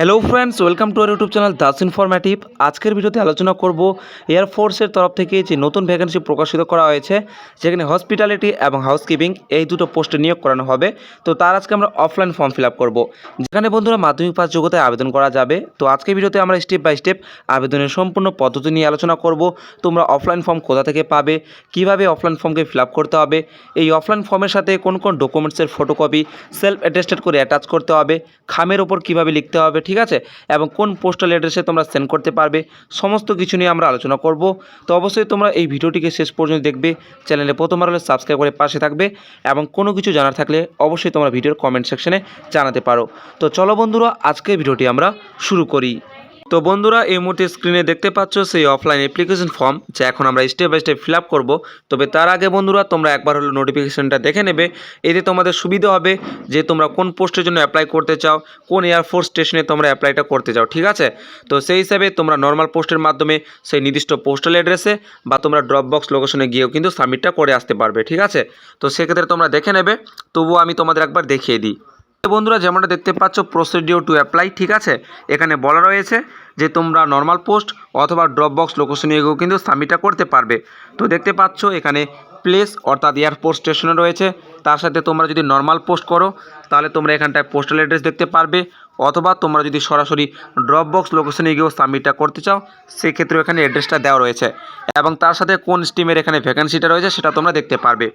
Hello friends welcome to our YouTube channel Das informative আজকের ভিডিওতে আলোচনা করব এয়ারফোর্সের তরফ থেকে যে নতুন ভ্যাকেন্সি প্রকাশিত করা হয়েছে, যেখানে হসপিটালিটি এবং হাউসকিপিং এই দুটো পোস্টে নিয়োগ করানো হবে। তো তার আজকে আমরা অফলাইন ফর্ম ফিল আপ করব। যেখানে বন্ধুরা মাধ্যমিক পাস যোগ্যতায় আবেদন করা যাবে। তো আজকের ভিডিওতে আমরা স্টেপ বাই স্টেপ আবেদনের সম্পূর্ণ পদ্ধতি নিয়ে আলোচনা করব। তোমরা অফলাইন ফর্ম কোথা থেকে পাবে, কীভাবে অফলাইন ফর্মকে ফিল আপ করতে হবে, এই অফলাইন ফর্মের সাথে কোন কোন ডকুমেন্টসের ফটোকপি সেলফ অ্যাটেস্টেড করে অ্যাটাচ করতে হবে, খামের ওপর কীভাবে লিখতে হবে ঠিক আছে? এবং কোন পোস্টাল অ্যাড্রেসে তোমরা সেন্ড করতে পারবে? সমস্ত কিছু নিয়ে আমরা আলোচনা করব। তো অবশ্যই তোমরা এই ভিডিওটিকে শেষ পর্যন্ত দেখবে, চ্যানেলে প্রথমবার হলে সাবস্ক্রাইব করে পাশে থাকবে এবং কোনো কিছু জানার থাকলে অবশ্যই তোমরা ভিডিওর কমেন্ট সেকশনে জানাতে পারো। তো চলো বন্ধুরা, আজকের ভিডিওটি আমরা শুরু করি। তো বন্ধুরা, এই মুহূর্তে স্ক্রিনে দেখতে পাচ্ছ সেই অফলাইন অ্যাপ্লিকেশন ফর্ম যা এখন আমরা step by step fill up করব। তবে তার আগে বন্ধুরা, তোমরা একবার হলো নোটিফিকেশনটা দেখে নেবে। এতে তোমাদের সুবিধা হবে যে তোমরা কোন পোস্টের জন্য অ্যাপ্লাই করতে চাও, কোন এয়ারফোর্স স্টেশনে তোমরা অ্যাপ্লাইটা করতে চাও, ঠিক আছে? তো সেই হিসাবে তোমরা নর্মাল পোস্টের মাধ্যমে সেই নির্দিষ্ট পোস্টাল অ্যাড্রেসে বা তোমরা ড্রপ বক্স লোকেশনে গিয়েও কিন্তু সাবমিটটা করে আসতে পারবে, ঠিক আছে? তো সেক্ষেত্রে তোমরা দেখে নেবে। তবুও আমি তোমাদের একবার দেখিয়ে দিই। বন্ধুরা, যেমনটা দেখতে পাচ্ছ প্রসিডিওর টু অ্যাপ্লাই ঠিক আছে? এখানে বলা রয়েছে যে তোমরা নর্মাল পোস্ট অথবা ড্রপ বক্স লোকেশনে গিয়েও কিন্তু সাবমিটটা করতে পারবে। তো দেখতে পাচ্ছ, এখানে প্লেস অর্থাৎ এয়ারপোর্ট স্টেশনে রয়েছে। তার সাথে তোমরা যদি নর্মাল পোস্ট করো, তাহলে তোমরা এখানটায় পোস্টাল অ্যাড্রেস দেখতে পারবে। অথবা তোমরা যদি সরাসরি ড্রপ বক্স লোকেশনে গিয়েও সাবমিটটা করতে চাও সেক্ষেত্রে এখানে অ্যাড্রেসটা দেওয়া রয়েছে। এবং তার সাথে কোন স্টিমের এখানে ভ্যাকেন্সিটা রয়েছে, সেটা তোমরা দেখতে পারবে।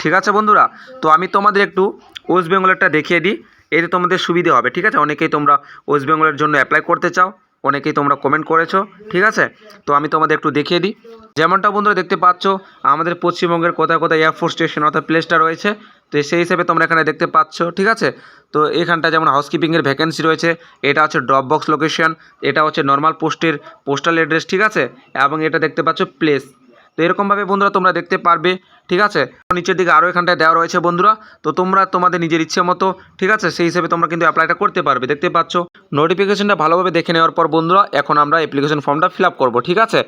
ঠিক আছে বন্ধুরা? তো আমি তোমাদের একটু ওয়েস্ট বেঙ্গলেরটা দেখিয়ে দিই। এতে তোমাদের সুবিধে হবে, ঠিক আছে? অনেকেই তোমরা ওয়েস্ট বেঙ্গলের জন্য অ্যাপ্লাই করতে চাও, অনেকেই তোমরা কমেন্ট করেছ, ঠিক আছে? তো আমি তোমাদের একটু দেখিয়ে দিই। যেমনটা বন্ধুরা দেখতে পাচ্ছ, আমাদের পশ্চিমবঙ্গের কোথায় কোথায় এয়ারফোর্স স্টেশন অর্থাৎ প্লেসটা রয়েছে, তো সেই হিসেবে তোমরা এখানে দেখতে পাচ্ছ, ঠিক আছে? তো এখানটা যেমন হাউসকিপিংয়ের ভ্যাকেন্সি রয়েছে, এটা হচ্ছে ড্রপ বক্স লোকেশন এটা হচ্ছে নর্মাল পোস্টের পোস্টাল অ্যাড্রেস ঠিক আছে? এবং এটা দেখতে পাচ্ছ প্লেস তো এরকমভাবে বন্ধুরা তোমরা দেখতে পারবে, ঠিক আছে? নিচের দিকে আরও এখানটায় দেওয়া রয়েছে বন্ধুরা, তো তোমরা তোমাদের নিজের ইচ্ছে মতো, ঠিক আছে? সেই হিসেবে তোমরা কিন্তু অ্যাপ্লাইটা করতে পারবে, দেখতে পাচ্ছ? নোটিফিকেশনটা ভালোভাবে দেখে নেওয়ার পর বন্ধুরা, এখন আমরা অ্যাপ্লিকেশন ফর্মটা ফিল আপ করব, ঠিক আছে?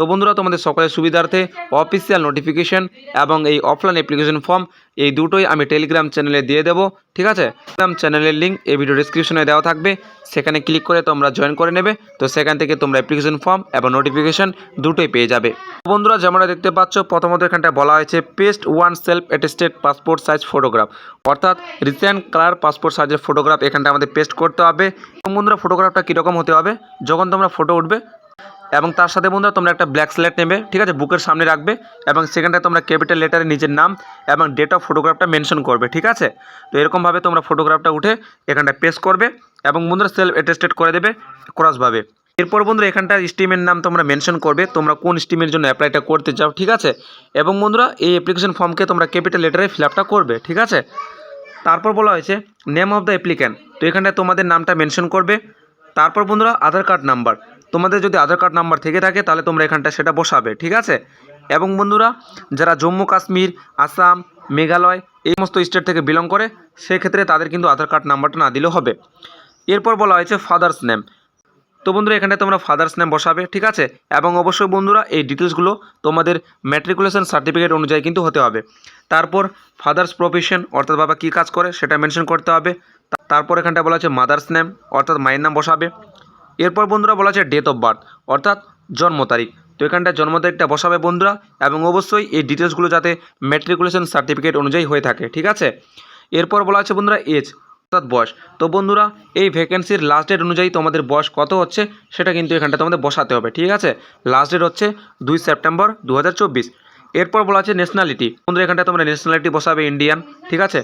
তো বন্ধুরা, তোমাদের সকলের সুবিধার্থে অফিসিয়াল নোটিফিকেশন এবং এই অফলাইন অ্যাপ্লিকেশন ফর্ম এই দুটোই আমি টেলিগ্রাম চ্যানেলে দিয়ে দেবো, ঠিক আছে? টেলিগ্রাম চ্যানেলের লিঙ্ক এই ভিডিও ডিসক্রিপশনে দেওয়া থাকবে, সেখানে ক্লিক করে তোমরা জয়েন করে নেবে, তো সেখান থেকে তোমরা অ্যাপ্লিকেশন ফর্ম এবং নোটিফিকেশন দুটোই পেয়ে যাবে। বন্ধুরা, যেমনটা দেখতে পাচ্ছ, প্রথমত এখানটা বলা হয়েছে paste one self attested passport size photograph অর্থাৎ রিসেন্ট কালার পাসপোর্ট সাইজের ফটোগ্রাফ এখানটা আমাদের পেস্ট করতে হবে। বন্ধুরা ফটোগ্রাফটা কীরকম হতে হবে? যখন তোমরা ফটো উঠবে এবং তার সাথে বন্ধুরা, তোমরা একটা ব্ল্যাক স্ল্যাট নেবে, ঠিক আছে? বুকের সামনে রাখবে এবং সেখানটায় তোমরা ক্যাপিটাল লেটারে নিজের নাম এবং ডেট অফ ফটোগ্রাফটা মেনশন করবে, ঠিক আছে? তো এরকমভাবে তোমরা ফটোগ্রাফটা উঠে এখানটায় পেস করবে এবং বন্ধুরা সেলফ অ্যাটেস্টেড করে দেবে ক্রসভাবে এরপর বন্ধুরা এখানটা স্টিমের নাম তোমরা মেনশন করবে, তোমরা কোন স্টিমের জন্য অ্যাপ্লাইটা করতে চাও, ঠিক আছে? এবং বন্ধুরা, এই অ্যাপ্লিকেশন ফর্মকে তোমরা ক্যাপিটাল লেটারে ফিল করবে, ঠিক আছে? তারপর বলা হয়েছে নেম অফ দ্য অ্যাপ্লিক্যান্ট তো এখানটায় তোমাদের নামটা মেনশন করবে। তারপর বন্ধুরা, আধার কার্ড নাম্বার তোমাদের যদি আধার কার্ড নাম্বার থেকে থাকে, তাহলে তোমরা এখানটা সেটা বসাবে, ঠিক আছে? এবং বন্ধুরা, যারা জম্মু, কাশ্মীর, আসাম, মেঘালয়, এই সমস্ত স্টেট থেকে বিলং করে, সেক্ষেত্রে তাদের কিন্তু আধার কার্ড নাম্বারটা না দিলেও হবে। এরপর বলা হয়েছে ফাদার্স নেম তো বন্ধুরা, এখানে তোমরা ফাদার্স নেম বসাবে, ঠিক আছে? এবং অবশ্যই বন্ধুরা, এই ডিটেলসগুলো তোমাদের ম্যাট্রিকুলেশন সার্টিফিকেট অনুযায়ী কিন্তু হতে হবে। তারপর ফাদার্স প্রফেশন অর্থাৎ বাবা কী কাজ করে, সেটা মেনশন করতে হবে। তারপর এখানটা বলা হচ্ছে মাদার্স নেম অর্থাৎ মায়ের নাম বসাবে। এরপর বন্ধুরা বলা হচ্ছে ডেট অফ বার্থ অর্থাৎ জন্ম তারিখ। তো এখানটা জন্ম তারিখটা বসাবে বন্ধুরা এবং অবশ্যই এই ডিটেলসগুলো যাতে ম্যাট্রিকুলেশন সার্টিফিকেট অনুযায়ী হয়ে থাকে, ঠিক আছে? এরপর বলা আছে বন্ধুরা এজ অর্থাৎ বয়স। তো বন্ধুরা, এই ভ্যাকেন্সির লাস্ট ডেট অনুযায়ী তোমাদের বয়স কত হচ্ছে সেটা কিন্তু এখানটা তোমাদের বসাতে হবে, ঠিক আছে? লাস্ট ডেট হচ্ছে দুই সেপ্টেম্বর দু হাজার চব্বিশ। এরপর বলা আছে ন্যাশনালিটি বন্ধুরা এখানটা তোমরা ন্যাশনালিটি বসাবে ইন্ডিয়ান ঠিক আছে?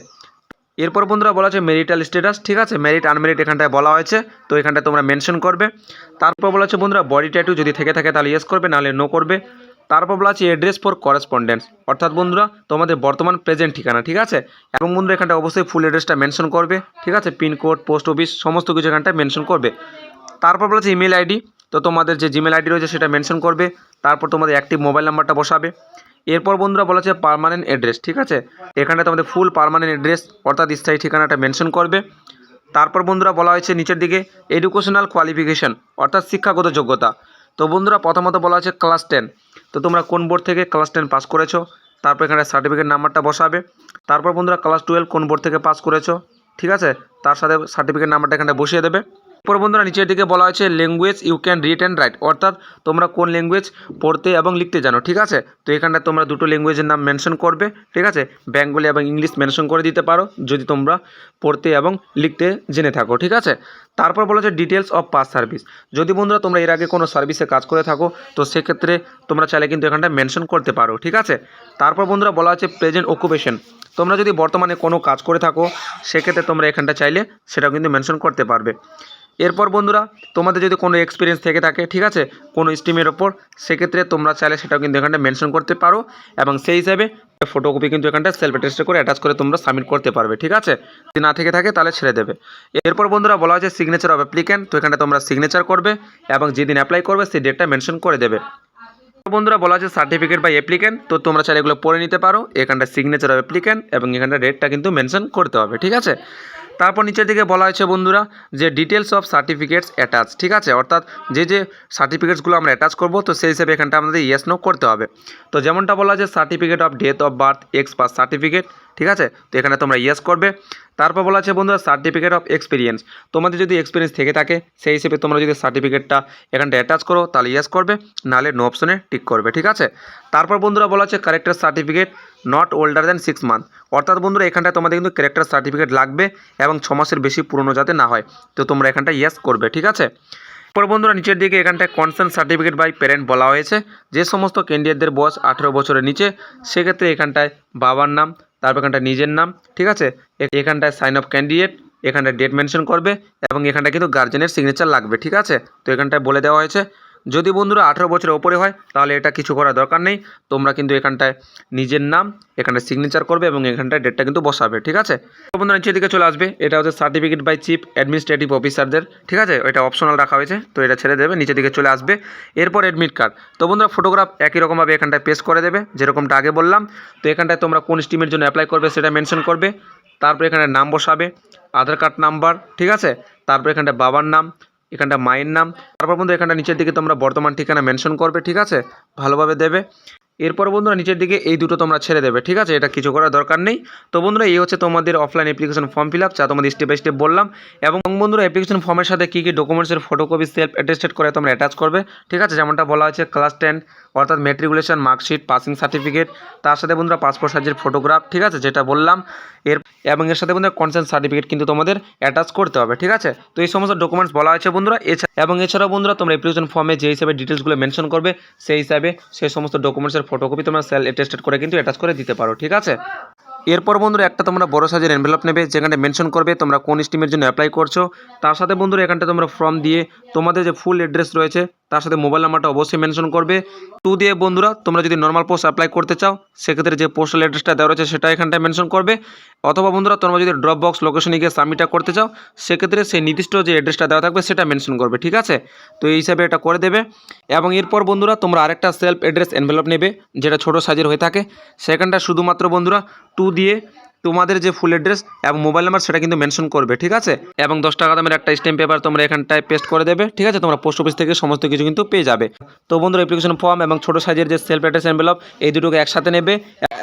এরপর বন্ধুরা বলা আছে মেরিটাল স্ট্যাটাস ঠিক আছে? মেরিট আনমেরিট এখানটায় বলা হয়েছে, তো এখানটায় তোমরা মেনশন করবে। তারপর বলা আছে বন্ধুরা বডি ট্যাটু যদি থেকে থাকে তাহলে ইয়েস করবে, নাহলে নো করবে। তারপর বলা আছে অ্যাড্রেস ফর করেসপন্ডেন্স অর্থাৎ বন্ধুরা তোমাদের বর্তমান প্রেজেন্ট ঠিকানা, ঠিক আছে? এবং বন্ধুরা এখানটা অবশ্যই ফুল অ্যাড্রেসটা মেনশন করবে, ঠিক আছে? পিনকোড পোস্ট অফিস সমস্ত কিছু এখানটায় মেনশন করবে। তারপর বলা আছে ইমেল আইডি তো তোমাদের যে জিমেল আইডি রয়েছে সেটা মেনশন করবে। তারপর তোমাদের অ্যাক্টিভ মোবাইল নাম্বারটা বসাবে। এরপর বন্ধুরা বলা আছে পার্মানেন্ট অ্যাড্রেস ঠিক আছে? এখানে তোমাদের ফুল পার্মানেন্ট অ্যাড্রেস অর্থাৎ স্থায়ী ঠিকানাটা মেনশন করবে। তারপর বন্ধুরা বলা হয়েছে নিচের দিকে এডুকেশনাল কোয়ালিফিকেশন অর্থাৎ শিক্ষাগত যোগ্যতা। তো বন্ধুরা প্রথমত বলা আছে ক্লাস টেন তো তোমরা কোন বোর্ড থেকে ক্লাস টেন পাস করেছ? তারপর এখানে সার্টিফিকেট নাম্বারটা বসাবে। তারপর বন্ধুরা ক্লাস টুয়েলভ কোন বোর্ড থেকে পাস করেছ? ঠিক আছে? তার সাথে সার্টিফিকেট নাম্বারটা এখানে বসিয়ে দেবে। এরপর বন্ধুরা নিচের দিকে বলা হয়েছে language you can read and write অর্থাৎ তোমরা কোন ল্যাঙ্গুয়েজ পড়তে এবং লিখতে জানো, ঠিক আছে? তো এখানটায় তোমরা দুটো ল্যাঙ্গুয়েজের নাম মেনশন করবে, ঠিক আছে? বেঙ্গলি এবং ইংলিশ মেনশন করে দিতে পারো, যদি তোমরা পড়তে এবং লিখতে জেনে থাকো, ঠিক আছে? তারপর বলা হচ্ছে ডিটেলস অফ পাস সার্ভিস যদি বন্ধুরা তোমরা এর আগে কোনো সার্ভিসে কাজ করে থাকো, তো সেক্ষেত্রে তোমরা চাইলে কিন্তু এখানটা মেনশন করতে পারো, ঠিক আছে? তারপর বন্ধুরা বলা হচ্ছে প্রেজেন্ট অকুপেশন তোমরা যদি বর্তমানে কোনো কাজ করে থাকো, সেক্ষেত্রে তোমরা এখানটা চাইলে সেটাও কিন্তু মেনশন করতে পারবে। এরপর বন্ধুরা, তোমাদের যদি কোনো এক্সপিরিয়েন্স থেকে থাকে, ঠিক আছে? কোনো স্টিমের ওপর, সেক্ষেত্রে তোমরা চাইলে সেটাও কিন্তু এখানটা মেনশন করতে পারো এবং সেই হিসাবে ফটোকপি কিন্তু এখানটা সেলফ অ্যাটেস্ট করে অ্যাটাচ করে তোমরা সাবমিট করতে পারবে, ঠিক আছে? যদি না থেকে থাকে, তাহলে ছেড়ে দেবে। এরপর বন্ধুরা, বলা হয়েছে সিগনেচার অফ অ্যাপ্লিক্যান্ট তো এখানটা তোমরা সিগনেচার করবে এবং যেদিন অ্যাপ্লাই করবে, সেই ডেটটা মেনশন করে দেবে। বন্ধুরা, বলা আছে সার্টিফিকেট বা অ্যাপ্লিক্যান্ট তো তোমরা চাইলে এগুলো পড়ে নিতে পারো। এখানটা সিগনেচার অফ অ্যাপ্লিক্যান্ট এবং এখানটা ডেটটা কিন্তু মেনশন করতে হবে, ঠিক আছে? তারপর নিচের দিকে বলা হয়েছে, বন্ধুরা, যে ডিটেলস অফ সার্টিফিকেটস অ্যাটাচ ঠিক আছে? অর্থাৎ যে যে সার্টিফিকেটসগুলো আমরা অ্যাটাচ করব, তো সেই হিসেবে এখানটা আমাদের ইয়েস নো করতে হবে। তো যেমনটা বলা আছে certificate of death of birth X pass certificate ঠিক আছে? তো এখানে তোমরা ইয়েস করবে। তারপর বলা আছে বন্ধুরা সার্টিফিকেট অফ এক্সপিরিয়েন্স তোমাদের যদি এক্সপিরিয়েন্স থেকে থাকে, সেই হিসেবে তোমরা যদি সার্টিফিকেটটা এখানটা অ্যাটাচ করো, তাহলে ইয়াস করবে, নাহলে নো অপশনে টিক করবে, ঠিক আছে? তারপর বন্ধুরা বলা আছে character certificate not older than six month অর্থাৎ বন্ধুরা, এখানটায় তোমাদের কিন্তু ক্যারেক্টার সার্টিফিকেট লাগবে এবং ছ মাসের বেশি পুরনো যাতে না হয়। তো তোমরা এখানটা ইয়াস করবে, ঠিক আছে? পর বন্ধুরা, নিচের দিকে এখানটায় কনসেন্ট সার্টিফিকেট বাই প্যারেন্ট বলা হয়েছে। যে সমস্ত ক্যান্ডিডেটদের বয়স আঠেরো বছরের নিচে, সেক্ষেত্রে এখানটায় বাবার নাম তারপর এখানটায় নিজের নাম, ঠিক আছে? এখানটায় সাইন অফ ক্যান্ডিডেট এখানটায় ডেট মেনশন করবে এবং এখানটায় কিন্তু গার্জেনের সিগনেচার লাগবে, ঠিক আছে? তো এখানটায় বলে দেওয়া হয়েছে যদি বন্ধুরা আঠেরো বছরের ওপরে হয়, তাহলে এটা কিছু করার দরকার নেই। তোমরা কিন্তু এখানটায় নিজের নাম, এখানটায় সিগনেচার করবে এবং এখানটায় ডেটটা কিন্তু বসাবে, ঠিক আছে? বন্ধুরা নিচের দিকে চলে আসবে। এটা হচ্ছে সার্টিফিকেট বাই চিফ অ্যাডমিনিস্ট্রেটিভ অফিসারদের ঠিক আছে? এটা অপশনাল রাখা হয়েছে, তো এটা ছেড়ে দেবে, নিচের দিকে চলে আসবে। এরপর অ্যাডমিট কার্ড তো বন্ধুরা ফটোগ্রাফ একই রকমভাবে এখানটায় পেস্ট করে দেবে, যেরকমটা আগে বললাম। তো এখানটায় তোমরা কোন স্টিমের জন্য অ্যাপ্লাই করবে সেটা মেনশন করবে। তারপর এখানে নাম বসাবে, আধার কার্ড নাম্বার ঠিক আছে? তারপর এখানটায় বাবার নাম এখানটা মায়ের নাম। তারপর বন্ধু, এখানটা নিচের দিকে তোমরা বর্তমান ঠিকানা মেনশন করবে, ঠিক আছে? ভালোভাবে দেবে। এরপর বন্ধুরা নিচের দিকে এই দুটো তোমরা ছেড়ে দেবে, ঠিক আছে? এটা কিছু করার দরকার নেই। তো বন্ধুরা, এই হচ্ছে তোমাদের offline application form fill up যা তোমাদের স্টেপ বাই স্টেপ বললাম। এবং বন্ধুরা অ্যাপ্লিকেশন ফর্মের সাথে কী কী ডকুমেন্টসের ফটোকপি সেলফ অ্যাটেস্টেড করে তোমরা অ্যাটাচ করবে, ঠিক আছে? যেমনটা বলা হয়েছে ক্লাস টেন অর্থাৎ মেট্রিকুলেশন মার্কশিট পাসিং সার্টিফিকেট তার সাথে বন্ধুরা পাসপোর্ট সাইজের ফটোগ্রাফ ঠিক আছে? যেটা বললাম, এর এবং এর সাথে বন্ধুরা কনসেন্ট সার্টিফিকেট কিন্তু তোমাদের অ্যাটাচ করতে হবে, ঠিক আছে? তো এই সমস্ত ডকুমেন্টস বলা হয়েছে বন্ধুরা। এছাড়া এবং এছাড়াও বন্ধুরা, তোমরা অ্যাপ্লিকেশন ফর্মে যে হিসাবে ডিটেলসগুলো মেনশন করবে, সেই হিসাবে সেই সমস্ত ডকুমেন্টসের ফটোকপি তোমরা সেল অ্যাটেস্টেড করে কিন্তু অ্যাটাচ করে দিতে পারো, ঠিক আছে? এরপর বন্ধুরা একটা তোমরা বড় সাইজের এনভেলপ নেবে, যেখানে মেনশন করবে তোমরা কোন স্টিমের জন্য অ্যাপ্লাই করছ। তার সাথে বন্ধুরা এখানটা তোমরা ফর্ম দিয়ে তোমাদের যে ফুল অ্যাড্রেস রয়েছে তার সাথে মোবাইল নাম্বারটা অবশ্যই মেনশন করবে। টু দিয়ে, বন্ধুরা, তোমরা যদি নর্মাল পোস্ট অ্যাপ্লাই করতে চাও, সেক্ষেত্রে যে পোস্টাল অ্যাড্রেসটা দেওয়া রয়েছে, সেটা এখানটায় মেনশন করবে। অথবা, বন্ধুরা, তোমরা যদি ড্রপ বক্স লোকেশনে গিয়ে সাবমিটটা করতে চাও, সেক্ষেত্রে সেই নির্দিষ্ট যে অ্যাড্রেসটা দেওয়া থাকবে, সেটা মেনশন করবে, ঠিক আছে? তো এই হিসাবে এটা করে দেবে। এবং এরপর, বন্ধুরা, তোমরা আরেকটা সেলফ অ্যাড্রেস এনভেলপ নেবে, যেটা ছোটো সাইজের হয়ে থাকে। সেখানটা শুধুমাত্র, বন্ধুরা টু দিয়ে তোমাদের যে ফুল অ্যাড্রেস এবং মোবাইল নাম্বার সেটা কিন্তু মেনশন করবে, ঠিক আছে? এবং দশ টাকা দামের একটা স্ট্যাম্প পেপার তোমরা এখানটায় পেস্ট করে দেবে, ঠিক আছে? তোমরা পোস্ট অফিস থেকে সমস্ত কিছু কিন্তু পেয়ে যাবে। তো বন্ধুরা অ্যাপ্লিকেশন ফর্ম এবং ছোটো সাইজের যে সেলফ অ্যাড্রেস এনভেলপ এই দুটোকে একসাথে নেবে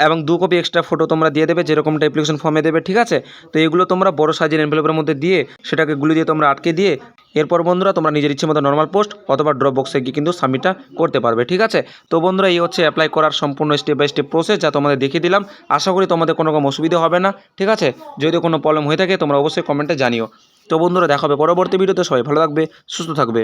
এবং দু কপি এক্সট্রা ফটো তোমরা দিয়ে দেবে যেরকমটা অ্যাপ্লিকেশন ফর্মে দেবে, ঠিক আছে? তো এগুলো তোমরা বড় সাইজের এনভেলপের মধ্যে দিয়ে সেটাকে গুলি দিয়ে তোমরা আটকে দিয়ে এরপর বন্ধুরা, তোমরা নিজের ইচ্ছে মতো নর্মাল পোস্ট অথবা ড্রপ বক্সে গিয়ে কিন্তু সাবমিটটা করতে পারবে, ঠিক আছে? তো বন্ধুরা, এই হচ্ছে অ্যাপ্লাই করার সম্পূর্ণ স্টেপ বাই স্টেপ প্রসেস যা তোমাদের দেখিয়ে দিলাম। আশা করি তোমাদের কোনো রকম অসুবিধা হবে না, ঠিক আছে? যদি কোনো প্রবলেম হয়ে থাকে তোমরা অবশ্যই কমেন্টে জানিও। তো বন্ধুরা দেখাবে পরবর্তী ভিডিওতে সবাই ভালো থাকবে, সুস্থ থাকবে।